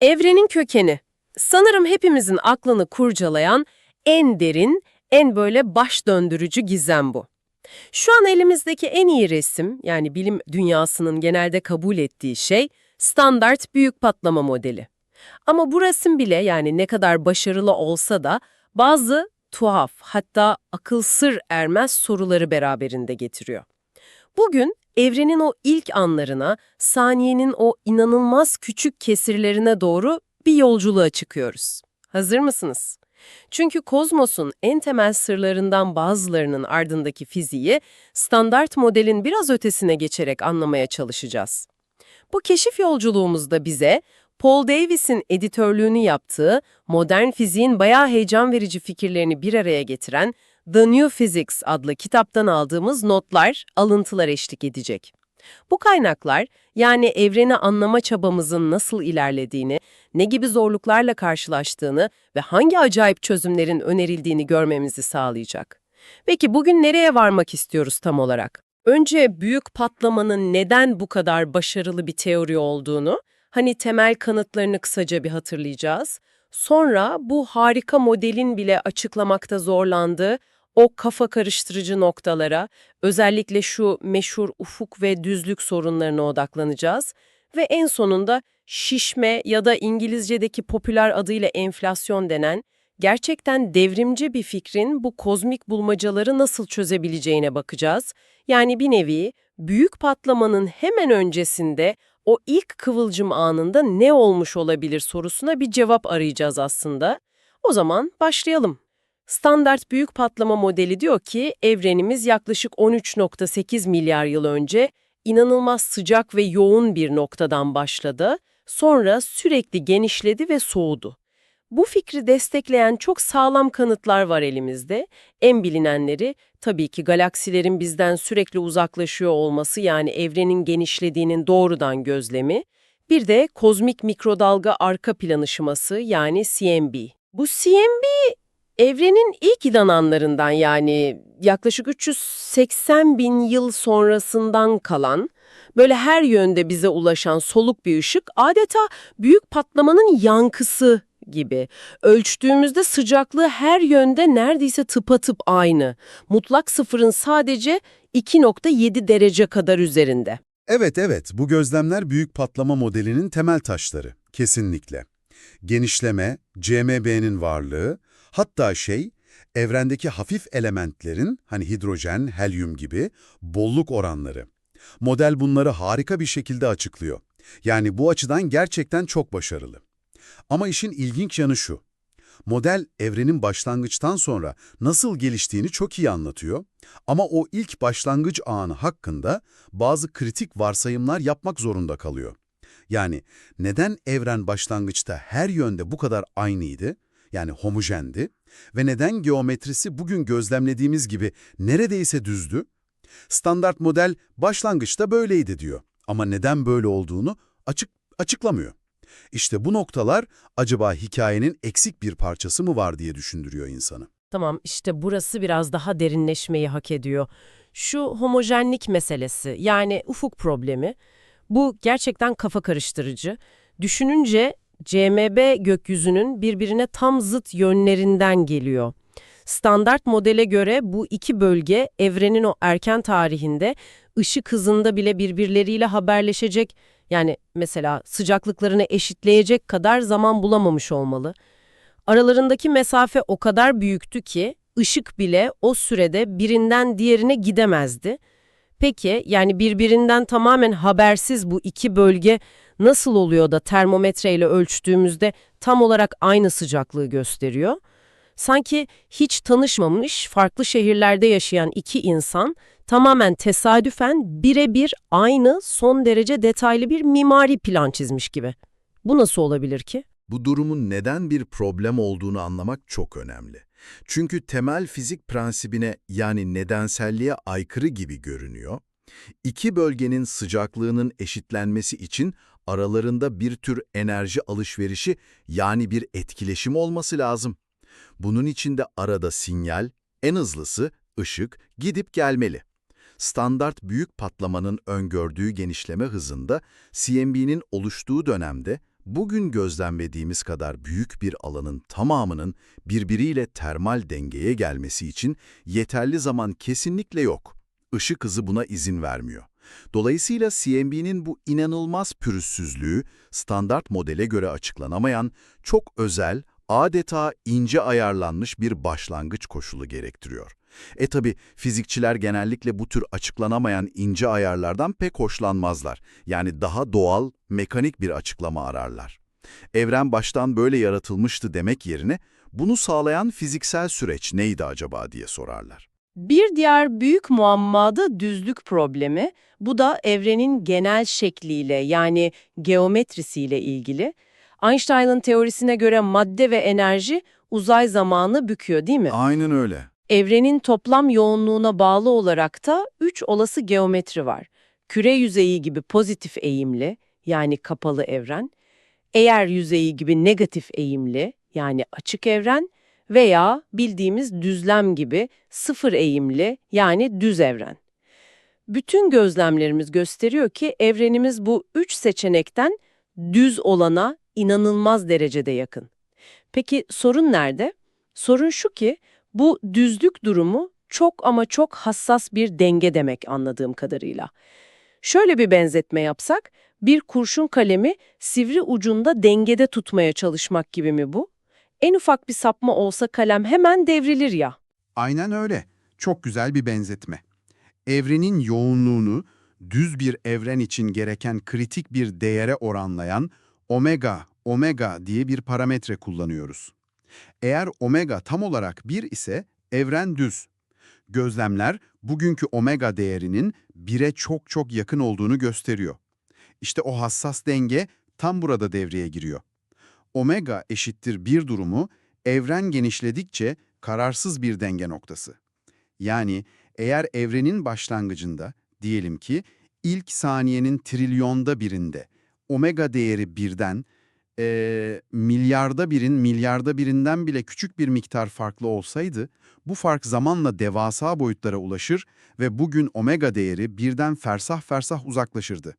Evrenin kökeni. Sanırım hepimizin aklını kurcalayan en derin, en böyle baş döndürücü gizem bu. Şu an elimizdeki en iyi resim, yani bilim dünyasının genelde kabul ettiği şey, standart büyük patlama modeli. Ama bu resim bile yani ne kadar başarılı olsa da bazı tuhaf hatta akıl sır ermez soruları beraberinde getiriyor. Bugün evrenin o ilk anlarına, saniyenin o inanılmaz küçük kesirlerine doğru bir yolculuğa çıkıyoruz. Hazır mısınız? Çünkü kozmosun en temel sırlarından bazılarının ardındaki fiziği standart modelin biraz ötesine geçerek anlamaya çalışacağız. Bu keşif yolculuğumuzda bize Paul Davies'in editörlüğünü yaptığı, modern fiziğin bayağı heyecan verici fikirlerini bir araya getiren The New Physics adlı kitaptan aldığımız notlar, alıntılar eşlik edecek. Bu kaynaklar, yani evreni anlama çabamızın nasıl ilerlediğini, ne gibi zorluklarla karşılaştığını ve hangi acayip çözümlerin önerildiğini görmemizi sağlayacak. Peki bugün nereye varmak istiyoruz tam olarak? Önce büyük patlamanın neden bu kadar başarılı bir teori olduğunu, hani temel kanıtlarını kısaca bir hatırlayacağız. Sonra bu harika modelin bile açıklamakta zorlandığı o kafa karıştırıcı noktalara, özellikle şu meşhur ufuk ve düzlük sorunlarına odaklanacağız ve en sonunda şişme ya da İngilizce'deki popüler adıyla enflasyon denen gerçekten devrimci bir fikrin bu kozmik bulmacaları nasıl çözebileceğine bakacağız. Yani bir nevi büyük patlamanın hemen öncesinde o ilk kıvılcım anında ne olmuş olabilir sorusuna bir cevap arayacağız aslında. O zaman başlayalım. Standart büyük patlama modeli diyor ki evrenimiz yaklaşık 13.8 milyar yıl önce inanılmaz sıcak ve yoğun bir noktadan başladı, sonra sürekli genişledi ve soğudu. Bu fikri destekleyen çok sağlam kanıtlar var elimizde. En bilinenleri tabii ki galaksilerin bizden sürekli uzaklaşıyor olması yani evrenin genişlediğinin doğrudan gözlemi. Bir de kozmik mikrodalga arka plan ışıması yani CMB. Bu CMB evrenin ilk inananlarından yani yaklaşık 380 bin yıl sonrasından kalan böyle her yönde bize ulaşan soluk bir ışık adeta büyük patlamanın yankısı gibi. Ölçtüğümüzde sıcaklığı her yönde neredeyse tıpatıp aynı. Mutlak sıfırın sadece 2.7 derece kadar üzerinde. Evet evet, bu gözlemler büyük patlama modelinin temel taşları, kesinlikle. Genişleme, CMB'nin varlığı, hatta şey, evrendeki hafif elementlerin, hani hidrojen, helyum gibi, bolluk oranları. Model bunları harika bir şekilde açıklıyor. Yani bu açıdan gerçekten çok başarılı. Ama işin ilginç yanı şu. Model evrenin başlangıçtan sonra nasıl geliştiğini çok iyi anlatıyor ama o ilk başlangıç anı hakkında bazı kritik varsayımlar yapmak zorunda kalıyor. Yani neden evren başlangıçta her yönde bu kadar aynıydı, yani homojendi ve neden geometrisi bugün gözlemlediğimiz gibi neredeyse düzdü? Standart model başlangıçta böyleydi diyor ama neden böyle olduğunu açık açıklamıyor. İşte bu noktalar acaba hikayenin eksik bir parçası mı var diye düşündürüyor insanı. Tamam işte burası biraz daha derinleşmeyi hak ediyor. Şu homojenlik meselesi yani ufuk problemi bu gerçekten kafa karıştırıcı. Düşününce CMB gökyüzünün birbirine tam zıt yönlerinden geliyor. Standart modele göre bu iki bölge evrenin o erken tarihinde ışık hızında bile birbirleriyle haberleşecek yani mesela sıcaklıklarını eşitleyecek kadar zaman bulamamış olmalı. Aralarındaki mesafe o kadar büyüktü ki ışık bile o sürede birinden diğerine gidemezdi. Peki yani birbirinden tamamen habersiz bu iki bölge nasıl oluyor da termometreyle ölçtüğümüzde tam olarak aynı sıcaklığı gösteriyor? Sanki hiç tanışmamış, farklı şehirlerde yaşayan iki insan tamamen tesadüfen birebir aynı son derece detaylı bir mimari plan çizmiş gibi. Bu nasıl olabilir ki? Bu durumun neden bir problem olduğunu anlamak çok önemli. Çünkü temel fizik prensibine yani nedenselliğe aykırı gibi görünüyor. İki bölgenin sıcaklığının eşitlenmesi için aralarında bir tür enerji alışverişi yani bir etkileşim olması lazım. Bunun için de arada sinyal, en hızlısı ışık gidip gelmeli. Standart büyük patlamanın öngördüğü genişleme hızında CMB'nin oluştuğu dönemde bugün gözlemlediğimiz kadar büyük bir alanın tamamının birbiriyle termal dengeye gelmesi için yeterli zaman kesinlikle yok. Işık hızı buna izin vermiyor. Dolayısıyla CMB'nin bu inanılmaz pürüzsüzlüğü standart modele göre açıklanamayan, çok özel, adeta ince ayarlanmış bir başlangıç koşulu gerektiriyor. E tabi fizikçiler genellikle bu tür açıklanamayan ince ayarlardan pek hoşlanmazlar. Yani daha doğal, mekanik bir açıklama ararlar. Evren baştan böyle yaratılmıştı demek yerine bunu sağlayan fiziksel süreç neydi acaba diye sorarlar. Bir diğer büyük muamma da düzlük problemi. Bu da evrenin genel şekliyle yani geometrisiyle ilgili. Einstein'ın teorisine göre madde ve enerji uzay zamanı büküyor değil mi? Aynen öyle. Evrenin toplam yoğunluğuna bağlı olarak da üç olası geometri var. Küre yüzeyi gibi pozitif eğimli yani kapalı evren, eğer yüzeyi gibi negatif eğimli yani açık evren veya bildiğimiz düzlem gibi sıfır eğimli yani düz evren. Bütün gözlemlerimiz gösteriyor ki evrenimiz bu üç seçenekten düz olana inanılmaz derecede yakın. Peki sorun nerede? Sorun şu ki bu düzlük durumu çok ama çok hassas bir denge demek anladığım kadarıyla. Şöyle bir benzetme yapsak, bir kurşun kalemi sivri ucunda dengede tutmaya çalışmak gibi mi bu? En ufak bir sapma olsa kalem hemen devrilir ya. Aynen öyle. Çok güzel bir benzetme. Evrenin yoğunluğunu düz bir evren için gereken kritik bir değere oranlayan omega, omega diye bir parametre kullanıyoruz. Eğer omega tam olarak 1 ise evren düz. Gözlemler bugünkü omega değerinin 1'e çok çok yakın olduğunu gösteriyor. İşte o hassas denge tam burada devreye giriyor. Omega eşittir 1 durumu evren genişledikçe kararsız bir denge noktası. Yani eğer evrenin başlangıcında diyelim ki ilk saniyenin trilyonda birinde omega değeri birden eee, milyarda birin milyarda birinden bile küçük bir miktar farklı olsaydı bu fark zamanla devasa boyutlara ulaşır ve bugün omega değeri birden fersah fersah uzaklaşırdı.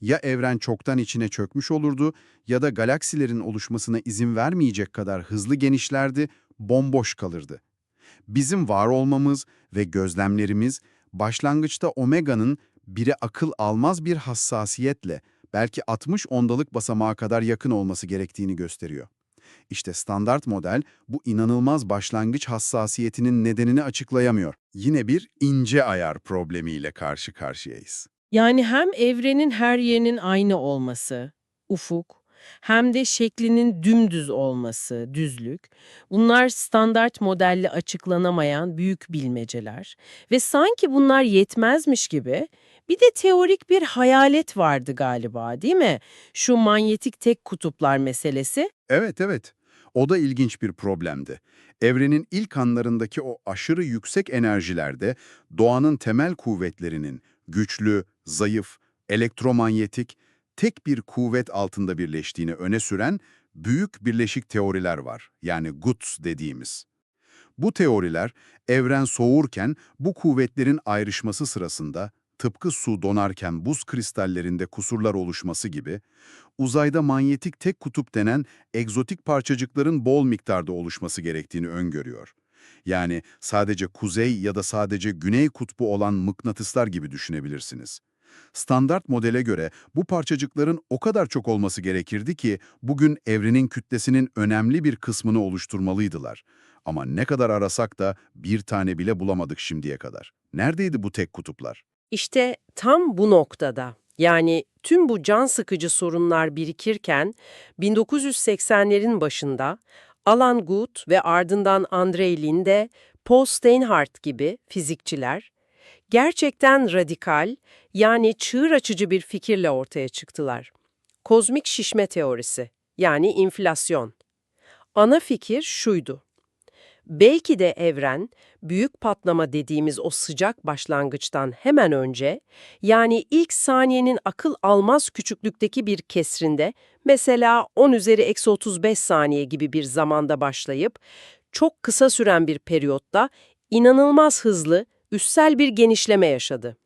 Ya evren çoktan içine çökmüş olurdu ya da galaksilerin oluşmasına izin vermeyecek kadar hızlı genişlerdi, bomboş kalırdı. Bizim var olmamız ve gözlemlerimiz başlangıçta omega'nın bire akıl almaz bir hassasiyetle belki 60 ondalık basamağa kadar yakın olması gerektiğini gösteriyor. İşte standart model bu inanılmaz başlangıç hassasiyetinin nedenini açıklayamıyor. Yine bir ince ayar problemiyle karşı karşıyayız. Yani hem evrenin her yerinin aynı olması, ufuk, hem de şeklinin dümdüz olması, düzlük. Bunlar standart modelle açıklanamayan büyük bilmeceler ve sanki bunlar yetmezmiş gibi bir de teorik bir hayalet vardı galiba değil mi? Şu manyetik tek kutuplar meselesi. Evet evet. O da ilginç bir problemdi. Evrenin ilk anlarındaki o aşırı yüksek enerjilerde doğanın temel kuvvetlerinin güçlü, zayıf, elektromanyetik, tek bir kuvvet altında birleştiğini öne süren büyük birleşik teoriler var. Yani GUTS dediğimiz. Bu teoriler evren soğurken bu kuvvetlerin ayrışması sırasında tıpkı su donarken buz kristallerinde kusurlar oluşması gibi uzayda manyetik tek kutup denen egzotik parçacıkların bol miktarda oluşması gerektiğini öngörüyor. Yani sadece kuzey ya da sadece güney kutbu olan mıknatıslar gibi düşünebilirsiniz. Standart modele göre bu parçacıkların o kadar çok olması gerekirdi ki bugün evrenin kütlesinin önemli bir kısmını oluşturmalıydılar. Ama ne kadar arasak da bir tane bile bulamadık şimdiye kadar. Neredeydi bu tek kutuplar? İşte tam bu noktada, yani tüm bu can sıkıcı sorunlar birikirken 1980'lerin başında Alan Guth ve ardından Andrei Linde, Paul Steinhardt gibi fizikçiler gerçekten radikal yani çığır açıcı bir fikirle ortaya çıktılar. Kozmik şişme teorisi yani inflasyon. Ana fikir şuydu. Belki de evren, büyük patlama dediğimiz o sıcak başlangıçtan hemen önce, yani ilk saniyenin akıl almaz küçüklükteki bir kesrinde, mesela 10 üzeri eksi 35 saniye gibi bir zamanda başlayıp, çok kısa süren bir periyotta inanılmaz hızlı, üssel bir genişleme yaşadı.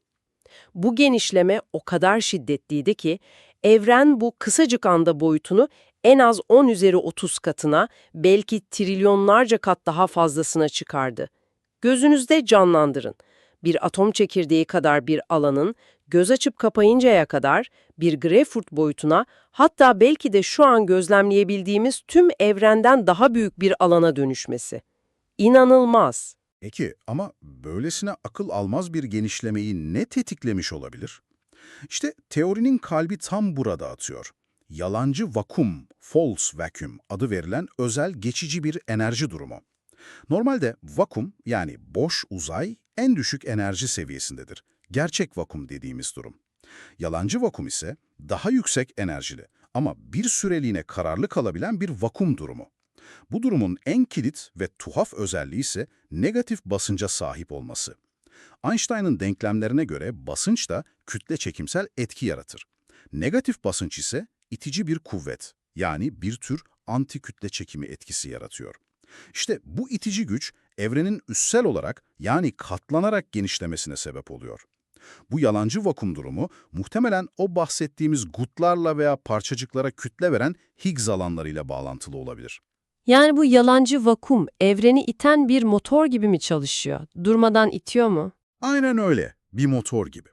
Bu genişleme o kadar şiddetliydi ki, evren bu kısacık anda boyutunu en az 10 üzeri 30 katına, belki trilyonlarca kat daha fazlasına çıkardı. Gözünüzde canlandırın. Bir atom çekirdeği kadar bir alanın, göz açıp kapayıncaya kadar bir greyfurt boyutuna, hatta belki de şu an gözlemleyebildiğimiz tüm evrenden daha büyük bir alana dönüşmesi. İnanılmaz. Peki ama böylesine akıl almaz bir genişlemeyi ne tetiklemiş olabilir? İşte teorinin kalbi tam burada atıyor. Yalancı vakum, false vacuum adı verilen özel geçici bir enerji durumu. Normalde vakum yani boş uzay en düşük enerji seviyesindedir. Gerçek vakum dediğimiz durum. Yalancı vakum ise daha yüksek enerjili ama bir süreliğine kararlı kalabilen bir vakum durumu. Bu durumun en kilit ve tuhaf özelliği ise negatif basınca sahip olması. Einstein'ın denklemlerine göre basınç da kütle çekimsel etki yaratır. Negatif basınç ise itici bir kuvvet, yani bir tür antikütle çekimi etkisi yaratıyor. İşte bu itici güç evrenin üssel olarak yani katlanarak genişlemesine sebep oluyor. Bu yalancı vakum durumu muhtemelen o bahsettiğimiz gutlarla veya parçacıklara kütle veren Higgs alanlarıyla bağlantılı olabilir. Yani bu yalancı vakum evreni iten bir motor gibi mi çalışıyor? Durmadan itiyor mu? Aynen öyle. Bir motor gibi.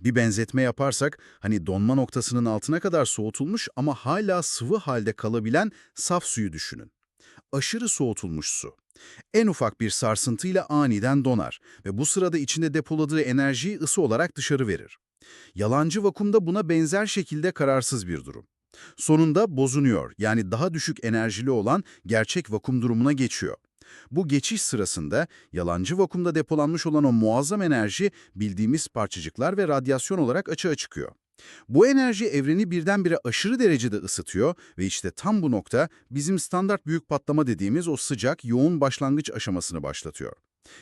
Bir benzetme yaparsak hani donma noktasının altına kadar soğutulmuş ama hala sıvı halde kalabilen saf suyu düşünün. Aşırı soğutulmuş su. En ufak bir sarsıntıyla aniden donar ve bu sırada içinde depoladığı enerjiyi ısı olarak dışarı verir. Yalancı vakumda buna benzer şekilde kararsız bir durum. Sonunda bozunuyor yani daha düşük enerjili olan gerçek vakum durumuna geçiyor. Bu geçiş sırasında yalancı vakumda depolanmış olan o muazzam enerji bildiğimiz parçacıklar ve radyasyon olarak açığa çıkıyor. Bu enerji evreni birdenbire aşırı derecede ısıtıyor ve işte tam bu nokta bizim standart büyük patlama dediğimiz o sıcak, yoğun başlangıç aşamasını başlatıyor.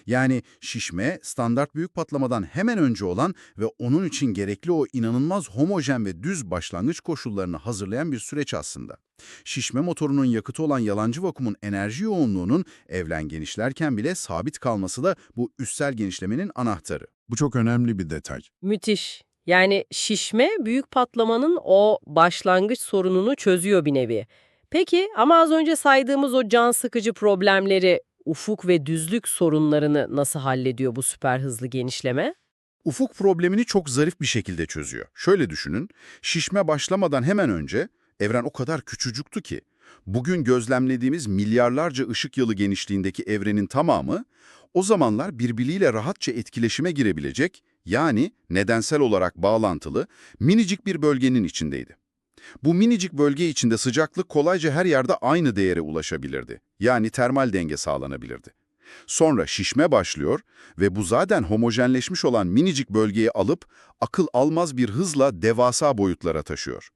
Yani şişme, standart büyük patlamadan hemen önce olan ve onun için gerekli o inanılmaz homojen ve düz başlangıç koşullarını hazırlayan bir süreç aslında. Şişme motorunun yakıtı olan yalancı vakumun enerji yoğunluğunun evren genişlerken bile sabit kalması da bu üssel genişlemenin anahtarı. Bu çok önemli bir detay. Müthiş. Yani şişme büyük patlamanın o başlangıç sorununu çözüyor bir nevi. Peki ama az önce saydığımız o can sıkıcı problemleri, ufuk ve düzlük sorunlarını nasıl hallediyor bu süper hızlı genişleme? Ufuk problemini çok zarif bir şekilde çözüyor. Şöyle düşünün, şişme başlamadan hemen önce evren o kadar küçücüktü ki, bugün gözlemlediğimiz milyarlarca ışık yılı genişliğindeki evrenin tamamı, o zamanlar birbiriyle rahatça etkileşime girebilecek, yani nedensel olarak bağlantılı, minicik bir bölgenin içindeydi. Bu minicik bölge içinde sıcaklık kolayca her yerde aynı değere ulaşabilirdi. Yani termal denge sağlanabilirdi. Sonra şişme başlıyor ve bu zaten homojenleşmiş olan minicik bölgeyi alıp akıl almaz bir hızla devasa boyutlara taşıyor.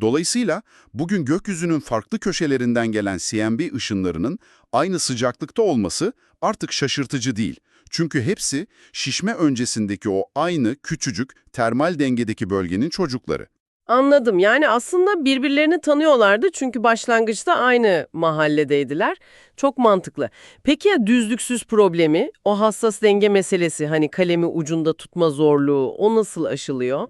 Dolayısıyla bugün gökyüzünün farklı köşelerinden gelen CMB ışınlarının aynı sıcaklıkta olması artık şaşırtıcı değil. Çünkü hepsi şişme öncesindeki o aynı küçücük termal dengedeki bölgenin çocukları. Anladım. Yani aslında birbirlerini tanıyorlardı çünkü başlangıçta aynı mahalledeydiler. Çok mantıklı. Peki ya düzlüksüz problemi, o hassas denge meselesi, hani kalemi ucunda tutma zorluğu, o nasıl aşılıyor?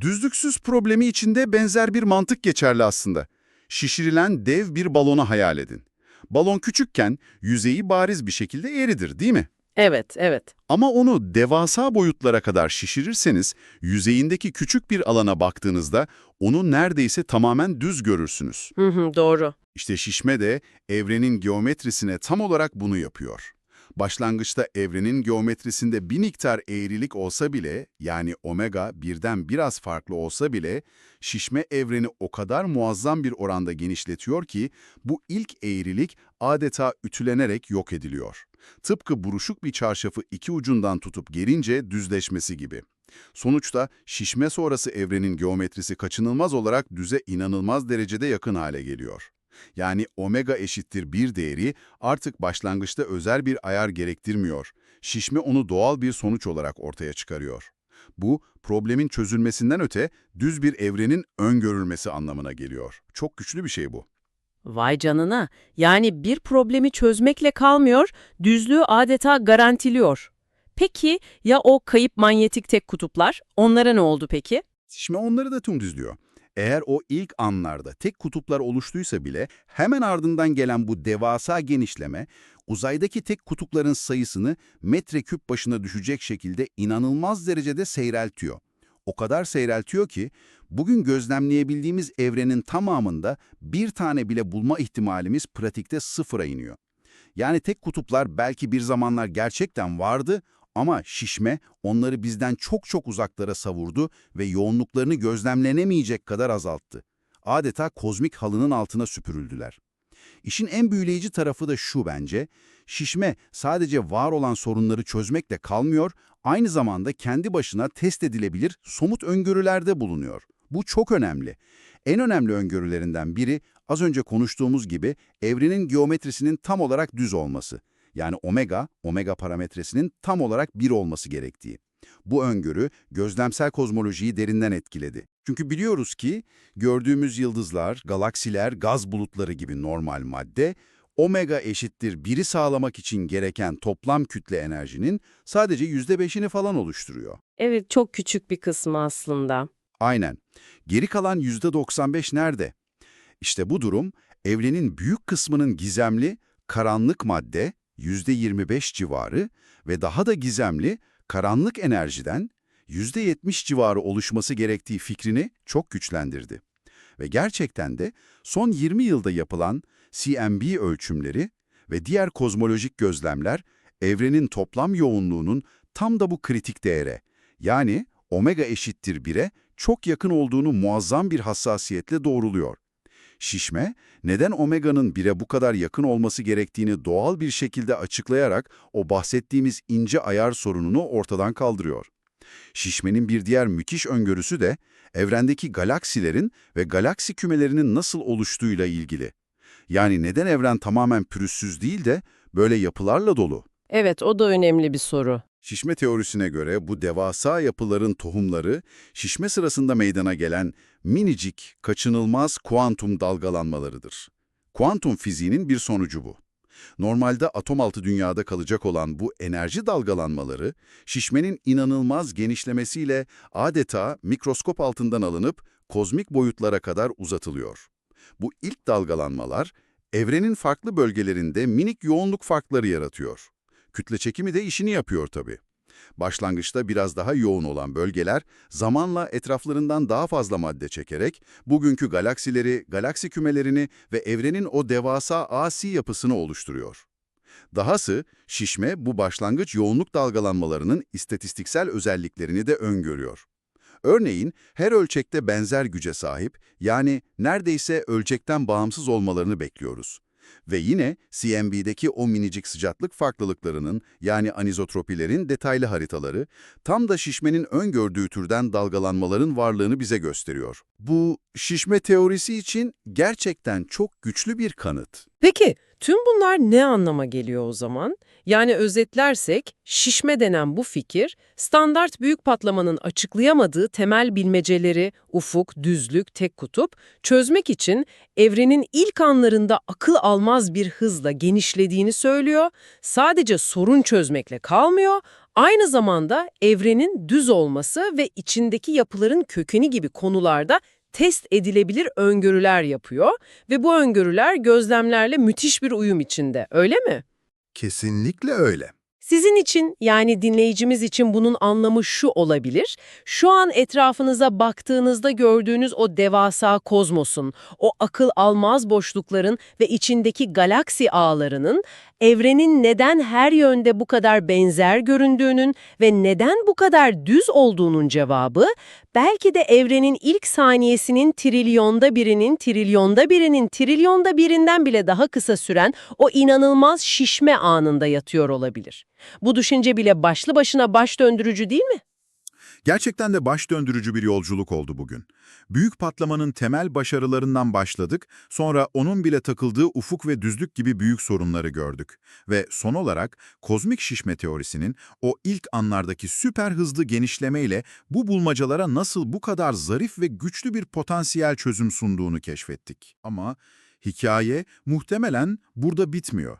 Düzlüksüz problemi içinde benzer bir mantık geçerli aslında. Şişirilen dev bir balona hayal edin. Balon küçükken yüzeyi bariz bir şekilde eğridir değil mi? Evet, evet. Ama onu devasa boyutlara kadar şişirirseniz, yüzeyindeki küçük bir alana baktığınızda onu neredeyse tamamen düz görürsünüz. Hı hı, doğru. İşte şişme de evrenin geometrisine tam olarak bunu yapıyor. Başlangıçta evrenin geometrisinde bir miktar eğrilik olsa bile, yani omega birden biraz farklı olsa bile, şişme evreni o kadar muazzam bir oranda genişletiyor ki, bu ilk eğrilik adeta ütülenerek yok ediliyor. Tıpkı buruşuk bir çarşafı iki ucundan tutup gerince düzleşmesi gibi. Sonuçta şişme sonrası evrenin geometrisi kaçınılmaz olarak düze inanılmaz derecede yakın hale geliyor. Yani omega eşittir bir değeri artık başlangıçta özel bir ayar gerektirmiyor. Şişme onu doğal bir sonuç olarak ortaya çıkarıyor. Bu, problemin çözülmesinden öte düz bir evrenin öngörülmesi anlamına geliyor. Çok güçlü bir şey bu. Vay canına. Yani bir problemi çözmekle kalmıyor, düzlüğü adeta garantiliyor. Peki ya o kayıp manyetik tek kutuplar? Onlara ne oldu peki? Şişme onları da tüm düzlüyor. Eğer o ilk anlarda tek kutuplar oluştuysa bile hemen ardından gelen bu devasa genişleme uzaydaki tek kutupların sayısını metreküp başına düşecek şekilde inanılmaz derecede seyreltiyor. O kadar seyreltiyor ki bugün gözlemleyebildiğimiz evrenin tamamında bir tane bile bulma ihtimalimiz pratikte sıfıra iniyor. Yani tek kutuplar belki bir zamanlar gerçekten vardı ama şişme onları bizden çok çok uzaklara savurdu ve yoğunluklarını gözlemlenemeyecek kadar azalttı. Adeta kozmik halının altına süpürüldüler. İşin en büyüleyici tarafı da şu bence, şişme sadece var olan sorunları çözmekle kalmıyor, aynı zamanda kendi başına test edilebilir somut öngörülerde bulunuyor. Bu çok önemli. En önemli öngörülerinden biri az önce konuştuğumuz gibi evrenin geometrisinin tam olarak düz olması. Yani omega, omega parametresinin tam olarak 1 olması gerektiği. Bu öngörü gözlemsel kozmolojiyi derinden etkiledi. Çünkü biliyoruz ki gördüğümüz yıldızlar, galaksiler, gaz bulutları gibi normal madde, omega eşittir 1'i sağlamak için gereken toplam kütle enerjinin sadece %5'ini falan oluşturuyor. Evet, çok küçük bir kısmı aslında. Aynen. Geri kalan %95 nerede? İşte bu durum, evrenin büyük kısmının gizemli, karanlık madde, %25 civarı ve daha da gizemli, karanlık enerjiden %70 civarı oluşması gerektiği fikrini çok güçlendirdi. Ve gerçekten de son 20 yılda yapılan CMB ölçümleri ve diğer kozmolojik gözlemler, evrenin toplam yoğunluğunun tam da bu kritik değere, yani omega eşittir 1'e çok yakın olduğunu muazzam bir hassasiyetle doğruluyor. Şişme, neden omega'nın 1'e bu kadar yakın olması gerektiğini doğal bir şekilde açıklayarak o bahsettiğimiz ince ayar sorununu ortadan kaldırıyor. Şişmenin bir diğer müthiş öngörüsü de evrendeki galaksilerin ve galaksi kümelerinin nasıl oluştuğuyla ilgili. Yani neden evren tamamen pürüzsüz değil de böyle yapılarla dolu? Evet, o da önemli bir soru. Şişme teorisine göre bu devasa yapıların tohumları, şişme sırasında meydana gelen minicik, kaçınılmaz kuantum dalgalanmalarıdır. Kuantum fiziğinin bir sonucu bu. Normalde atom altı dünyada kalacak olan bu enerji dalgalanmaları, şişmenin inanılmaz genişlemesiyle adeta mikroskop altından alınıp kozmik boyutlara kadar uzatılıyor. Bu ilk dalgalanmalar, evrenin farklı bölgelerinde minik yoğunluk farkları yaratıyor. Kütle çekimi de işini yapıyor tabii. Başlangıçta biraz daha yoğun olan bölgeler zamanla etraflarından daha fazla madde çekerek bugünkü galaksileri, galaksi kümelerini ve evrenin o devasa asi yapısını oluşturuyor. Dahası şişme bu başlangıç yoğunluk dalgalanmalarının istatistiksel özelliklerini de öngörüyor. Örneğin her ölçekte benzer güce sahip yani neredeyse ölçekten bağımsız olmalarını bekliyoruz. Ve yine CMB'deki o minicik sıcaklık farklılıklarının yani anizotropilerin detaylı haritaları tam da şişmenin öngördüğü türden dalgalanmaların varlığını bize gösteriyor. Bu şişme teorisi için gerçekten çok güçlü bir kanıt. Peki, tüm bunlar ne anlama geliyor o zaman? Yani özetlersek, şişme denen bu fikir, standart büyük patlamanın açıklayamadığı temel bilmeceleri, ufuk, düzlük, tek kutup, çözmek için evrenin ilk anlarında akıl almaz bir hızla genişlediğini söylüyor, sadece sorun çözmekle kalmıyor, aynı zamanda evrenin düz olması ve içindeki yapıların kökeni gibi konularda test edilebilir öngörüler yapıyor ve bu öngörüler gözlemlerle müthiş bir uyum içinde, öyle mi? Kesinlikle öyle. Sizin için yani dinleyicimiz için bunun anlamı şu olabilir. Şu an etrafınıza baktığınızda gördüğünüz o devasa kozmosun, o akıl almaz boşlukların ve içindeki galaksi ağlarının evrenin neden her yönde bu kadar benzer göründüğünün ve neden bu kadar düz olduğunun cevabı belki de evrenin ilk saniyesinin trilyonda birinin trilyonda birinin trilyonda birinden bile daha kısa süren o inanılmaz şişme anında yatıyor olabilir. Bu düşünce bile başlı başına baş döndürücü değil mi? Gerçekten de baş döndürücü bir yolculuk oldu bugün. Büyük patlamanın temel başarılarından başladık, sonra onun bile takıldığı ufuk ve düzlük gibi büyük sorunları gördük. Ve son olarak kozmik şişme teorisinin o ilk anlardaki süper hızlı genişlemeyle bu bulmacalara nasıl bu kadar zarif ve güçlü bir potansiyel çözüm sunduğunu keşfettik. Ama hikaye muhtemelen burada bitmiyor.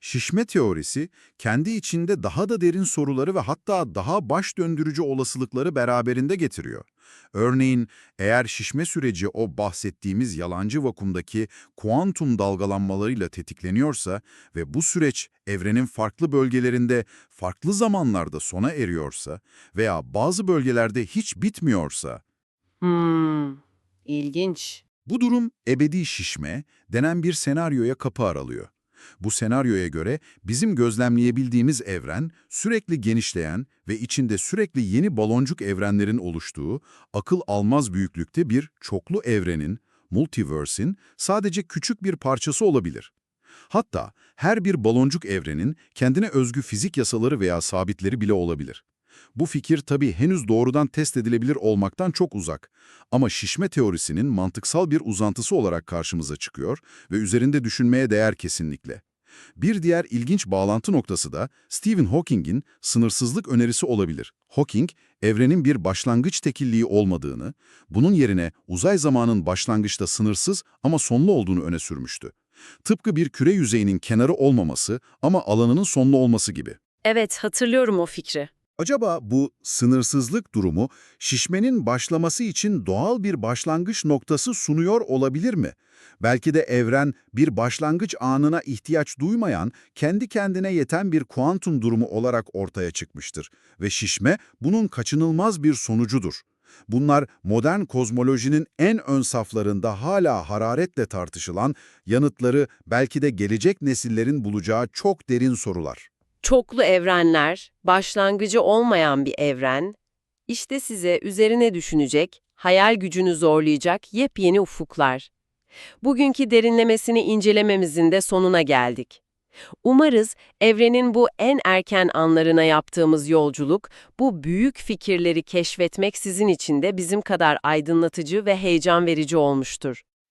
Şişme teorisi, kendi içinde daha da derin soruları ve hatta daha baş döndürücü olasılıkları beraberinde getiriyor. Örneğin eğer şişme süreci o bahsettiğimiz yalancı vakumdaki kuantum dalgalanmalarıyla tetikleniyorsa ve bu süreç evrenin farklı bölgelerinde farklı zamanlarda sona eriyorsa veya bazı bölgelerde hiç bitmiyorsa, Hmm, ilginç. bu durum ebedi şişme denen bir senaryoya kapı aralıyor. Bu senaryoya göre bizim gözlemleyebildiğimiz evren sürekli genişleyen ve içinde sürekli yeni baloncuk evrenlerin oluştuğu akıl almaz büyüklükte bir çoklu evrenin, multiverse'in sadece küçük bir parçası olabilir. Hatta her bir baloncuk evrenin kendine özgü fizik yasaları veya sabitleri bile olabilir. Bu fikir tabii henüz doğrudan test edilebilir olmaktan çok uzak. Ama şişme teorisinin mantıksal bir uzantısı olarak karşımıza çıkıyor ve üzerinde düşünmeye değer kesinlikle. Bir diğer ilginç bağlantı noktası da Stephen Hawking'in sınırsızlık önerisi olabilir. Hawking, evrenin bir başlangıç tekilliği olmadığını, bunun yerine uzay zamanın başlangıçta sınırsız ama sonlu olduğunu öne sürmüştü. Tıpkı bir küre yüzeyinin kenarı olmaması ama alanının sonlu olması gibi. Evet, hatırlıyorum o fikri. Acaba bu sınırsızlık durumu şişmenin başlaması için doğal bir başlangıç noktası sunuyor olabilir mi? Belki de evren bir başlangıç anına ihtiyaç duymayan, kendi kendine yeten bir kuantum durumu olarak ortaya çıkmıştır ve şişme bunun kaçınılmaz bir sonucudur. Bunlar modern kozmolojinin en ön saflarında hala hararetle tartışılan, yanıtları belki de gelecek nesillerin bulacağı çok derin sorular. Çoklu evrenler, başlangıcı olmayan bir evren, işte size üzerine düşünecek, hayal gücünü zorlayacak yepyeni ufuklar. Bugünkü derinlemesini incelememizin de sonuna geldik. Umarız evrenin bu en erken anlarına yaptığımız yolculuk, bu büyük fikirleri keşfetmek sizin için de bizim kadar aydınlatıcı ve heyecan verici olmuştur.